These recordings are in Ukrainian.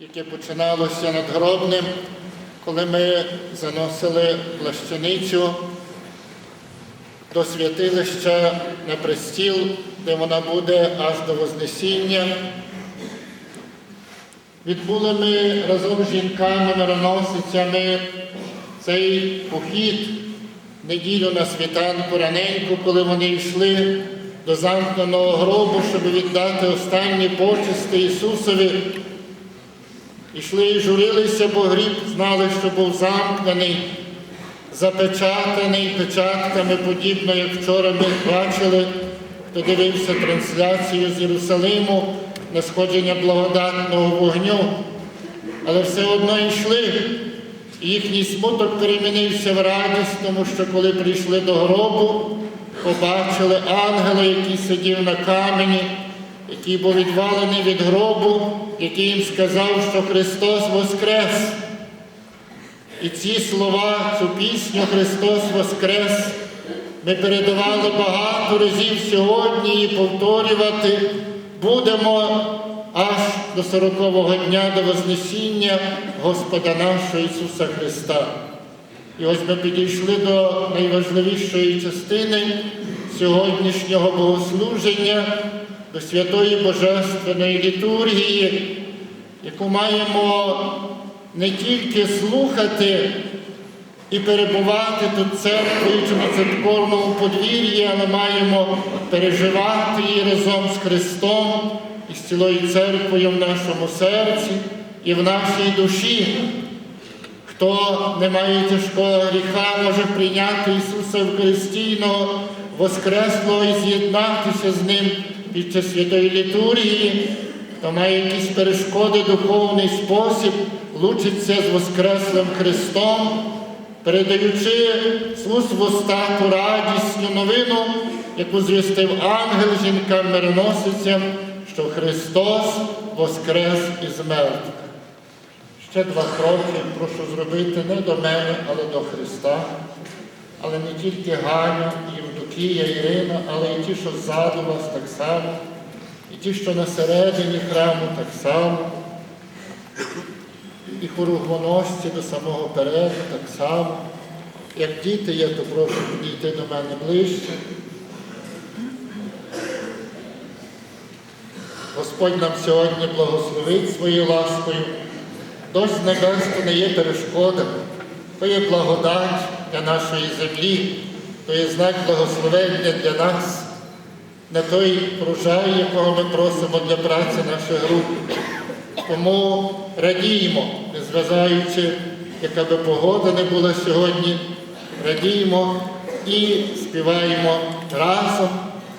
яке починалося надгробним, коли ми заносили плащаницю до святилища на престіл, де вона буде аж до Вознесіння. Відбули ми разом з жінками, мироносицями цей похід неділю на світанку раненьку, коли вони йшли до замкненого гробу, щоб віддати останні почести Ісусові. Ішли і журилися, бо гріб знали, що був замкнений, запечатаний печатками, подібно, як вчора ми бачили, хто дивився трансляцію з Єрусалиму на сходження благодатного вогню. Але все одно йшли. І Їхній смуток перемінився в радість, тому що коли прийшли до гробу, побачили ангела, який сидів на камені, який був відвалений від гробу, який їм сказав, що Христос Воскрес. І ці слова, цю пісню Христос Воскрес ми передавали багато разів сьогодні і повторювати будемо аж до сорокового дня до Вознесіння Господа нашого Ісуса Христа. І ось ми підійшли до найважливішої частини сьогоднішнього богослуження, до святої Божественної літургії, яку маємо не тільки слухати і перебувати тут церквою чи на церковному подвір'ї, але маємо переживати її разом з Христом і з цілою церквою в нашому серці і в нашій душі. Хто не має тяжкого гріха, може прийняти Ісуса Евхаристійного, Воскреслого і з'єднатися з Ним під час святої літургії, хто має якісь перешкоди, духовний спосіб, лучиться з Воскреслим Христом, передаючи з уст в уста ту радісну новину, яку звістив ангел жінкам мироносицям, що Христос воскрес із мертвих. Ще два кроки прошу зробити не до мене, але до Христа. Але не тільки Ганя, Євдокія, Ірина, але і ті, що ззаду вас так само, і ті, що на середині храму так само, і хоругвоносці до самого переду так само. Як діти є, то прошу підійти до мене ближче. Господь нам сьогодні благословить своєю ласкою. Дощ з небес то не є перешкода, то є благодать для нашої землі, то є знак благословення для нас, на той врожай, якого ми просимо для праці наших рук. Тому радіємо, незважаючи, яка би погода не була сьогодні, радіємо і співаємо разом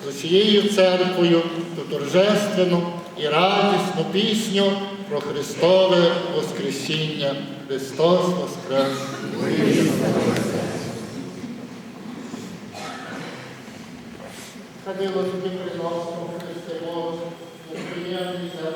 з усією церквою ту торжественну і радісну пісню про Христове Воскресіння. Христос Воскрес! Ходило тобі приносимо Христе Боже, приємний за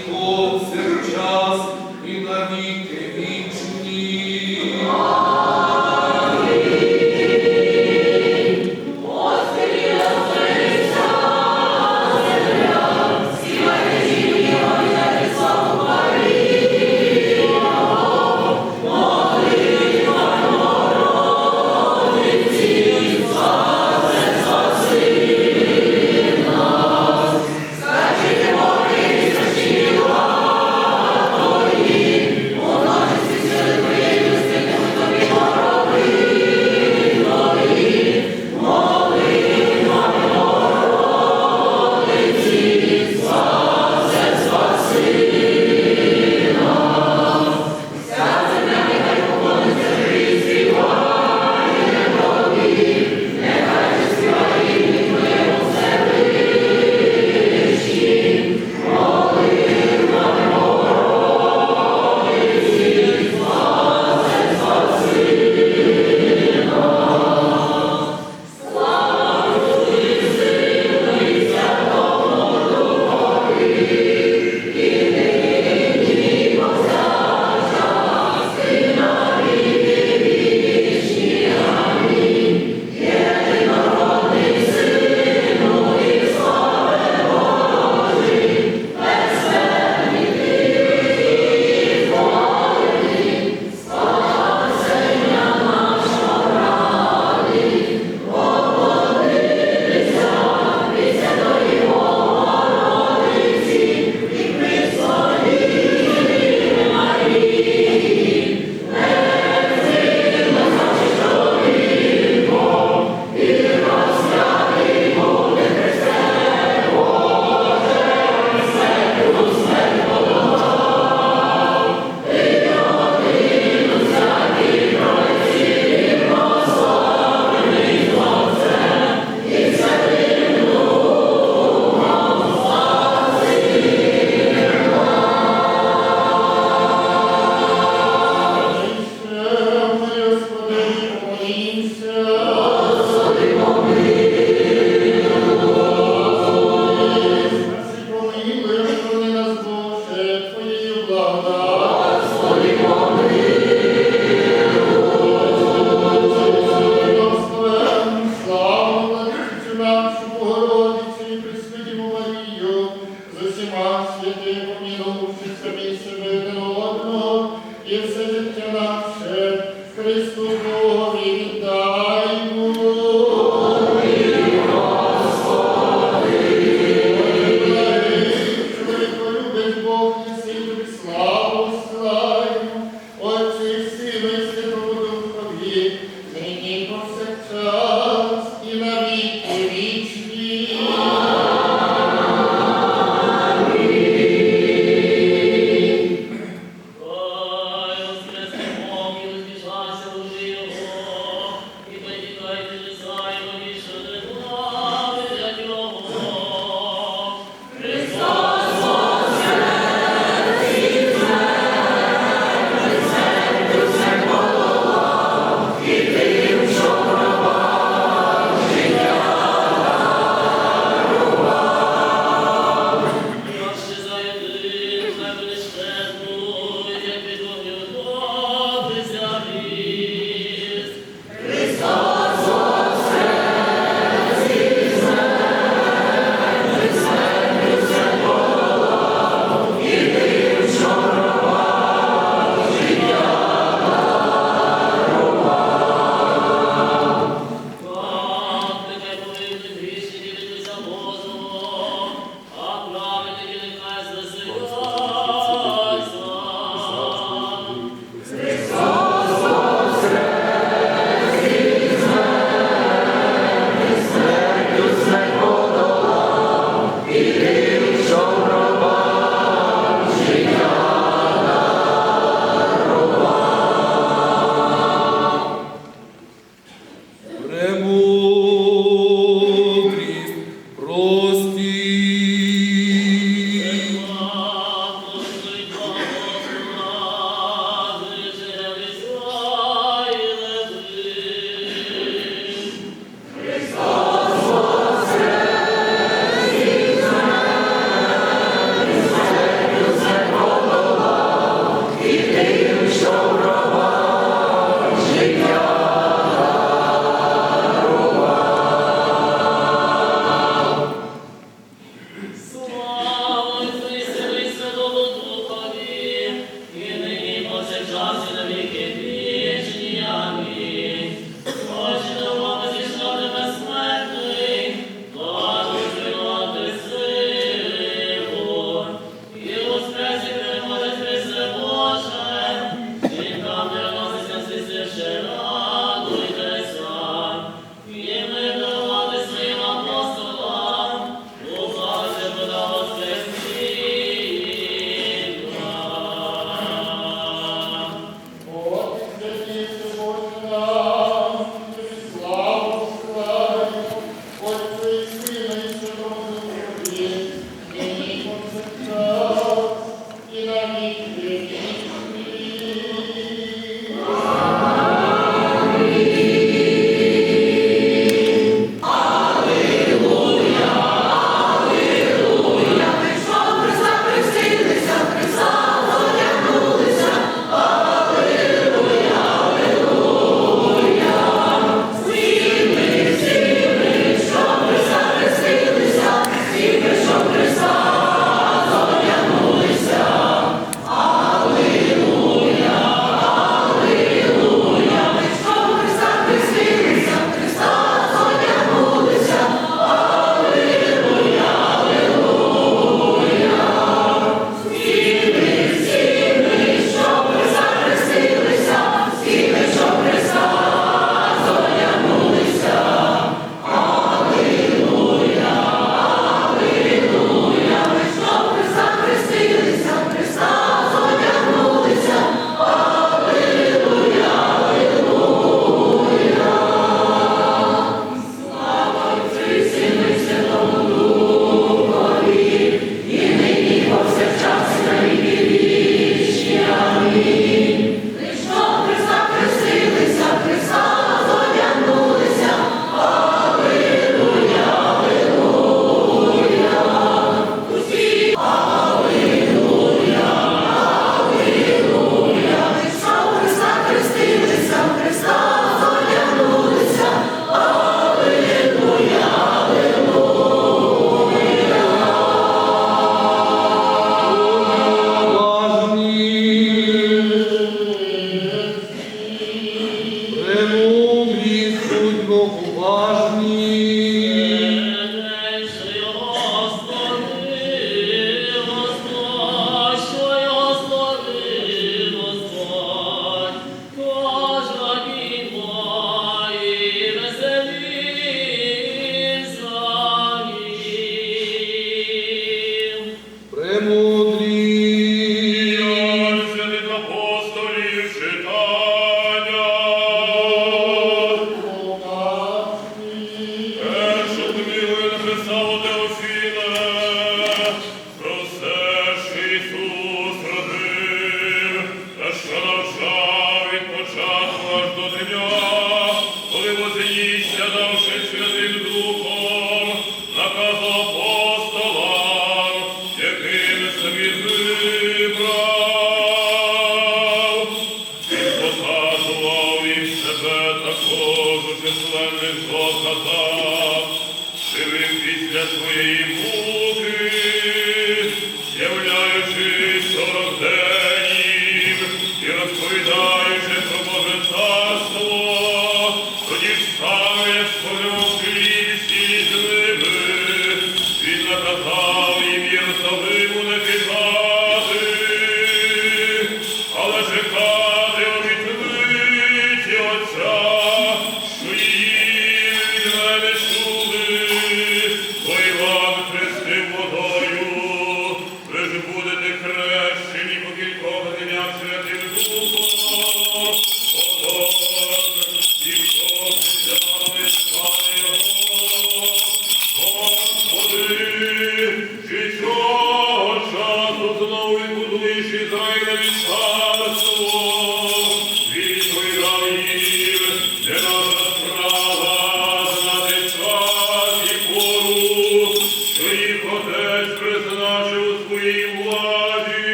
Senhor.